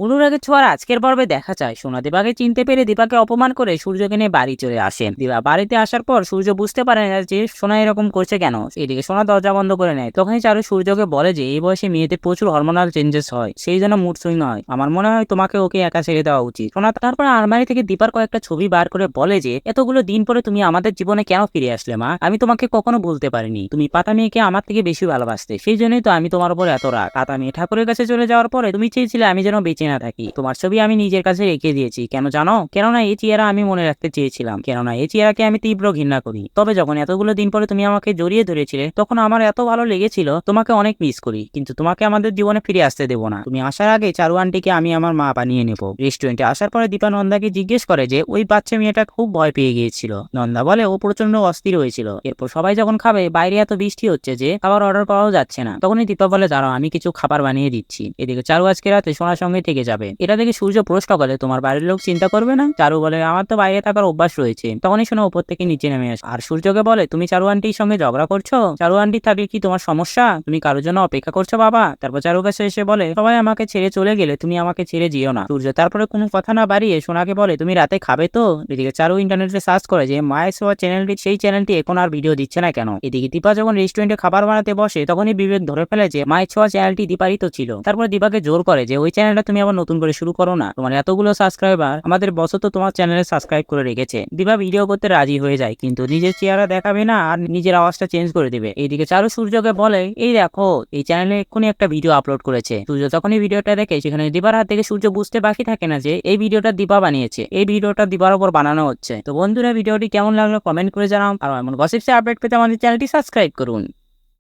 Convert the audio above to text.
অনুরাগের ছোঁয়ার আজকের পর্বে দেখা যায়। সোনা দীপাকে চিনতে পেরে দীপাকে অপমান করে সূর্যকে নিয়ে বাড়ি চলে আসেন। দীপা বাড়িতে আসার পর সূর্য বুঝতে পারে না যে সোনা এরকম করছে কেন। এদিকে সোনা দরজা বন্ধ করে নেয়। তখনই চারু সূর্যকে বলে যে, এই বয়সে মেয়েদের প্রচুর হরমোনাল চেঞ্জেস হয়। সেই জন্য মুড সুইং হয় আমার মনে হয় তোমাকে ওকে একা ছেড়ে দেওয়া উচিত। সোনা তারপর আলমারি থেকে দীপার কয়েকটা ছবি বার করে বলে যে, এতগুলো দিন পরে তুমি আমাদের জীবনে কেন ফিরে আসলে মা? আমি তোমাকে কখনো বলতে পারিনি। তুমি পাতা মেয়েকে আমার থেকে বেশি ভালোবাসতে। সেই জন্যই তো আমি তোমার উপর এত রাগ। পাতা মেয়ে ঠাকুরের কাছে চলে যাওয়ার পরে তুমি চেয়েছিলে আমি যেন বেঁচে না থাকি। তোমার ছবি আমি নিজের কাছে রেখে দিয়েছি। কেন জানো? কেননা এই চেহারা আমি মনে রাখতে চেয়েছিলাম। কেননা এই চেহারাকে আমি তীব্র ঘৃণা করি। তবে যখন এতগুলো দিন পরে তুমি আমাকে জড়িয়ে ধরেছিলে, তখন আমার এত ভালো লেগেছিল, তোমাকে অনেক মিস করি। কিন্তু তোমাকে আমাদের জীবনে ফিরে আসতে দেবো না। তুমি আসার আগে চারু আন্টিকে আমি আমার মা বানিয়ে নেব। রেস্টুরেন্টে আসার পরে দীপা নন্দাকে জিজ্ঞেস করে যে, ওই বাচ্চা মেয়েটা খুব ভয় পেয়ে গিয়েছিল। নন্দা বলে, ও প্রচণ্ড অস্থির হয়েছিল। এরপর সবাই যখন খাবে, বাইরে এত বৃষ্টি হচ্ছে যে, খাবার অর্ডার করাও যাচ্ছে না। তখনই দীপা বলে, দাঁড়াও, আমি কিছু খাবার বানিয়ে দিচ্ছি। এদিকে চারু আজকে রাতে সোনার সঙ্গে থেকে যাবে। এটা দেখে সূর্য প্রশ্ন করে, তোমার বাড়ির লোক চিন্তা করবে না? চারু বলে, আমার তো বাইরে থাকার অভ্যাস রয়েছে। তখনই শোনা উপর থেকে নিচে নেমে আসে। আর সূর্যকে বলে, তুমি চারু আন্টির সঙ্গে ঝগড়া করছ? চারু আন্টি থাকলে কি তোমার সমস্যা? তুমি কারোর জন্য অপেক্ষা করছ বাবা? তারপর চারু কাছে এসে বলে, সবাই আমাকে ছেড়ে চলে গেলে তুমি আমাকে ছেড়ে যেও না। সূর্য তারপরে কোনো কথা না বাড়িয়ে সোনাকে বলে, তুমি রাতে খাবে তো? এদিকে চারু ইন্টারনেটে সার্চ করে যে, মায়ের সোয়া চ্যানেলটি, সেই চ্যানেলটি এখন আর ভিডিও দিচ্ছে না কেন? এদিকে দীপা যখন রেস্টুরেন্টে খাবার বানাতে বসে, তখনই বিবেক ধরে ফেলে যে, মায়ের ছোঁয়া চ্যানেলটি দীপারই তো ছিল। তারপরে দীপাকে জোর করে যে, ওই চ্যানেলটা তুমি আবার নতুন করে শুরু করো না। তোমার এতগুলো সাবস্ক্রাইবার আমাদের বস তো তোমার চ্যানেলে সাবস্ক্রাইব করে রেখেছে। দিবা ভিডিও করতে রাজি হয়ে যায়, কিন্তু নিজের চেহারা দেখাবে না আর নিজের আওয়াজটা চেঞ্জ করে দেবে। এইদিকে চারু সূর্যকে বলে, এই দেখো, এই চ্যানেলে এক্ষুনি একটা ভিডিও আপলোড করেছে। সূর্য তখনই ভিডিওটা দেখে, সেখানে দিবার হাত থেকে সূর্য বুঝতে বাকি থাকে না যে, এই ভিডিওটা দীপা বানিয়েছে। এই ভিডিওটা দিবার উপর বানানো হচ্ছে। তো বন্ধুরা ভিডিওটি কেমন লাগল কমেন্ট করে জানাও। আর এমন গসিপসে আপডেট পেতে আমাদের চ্যানেলটি সাবস্ক্রাইব করুন।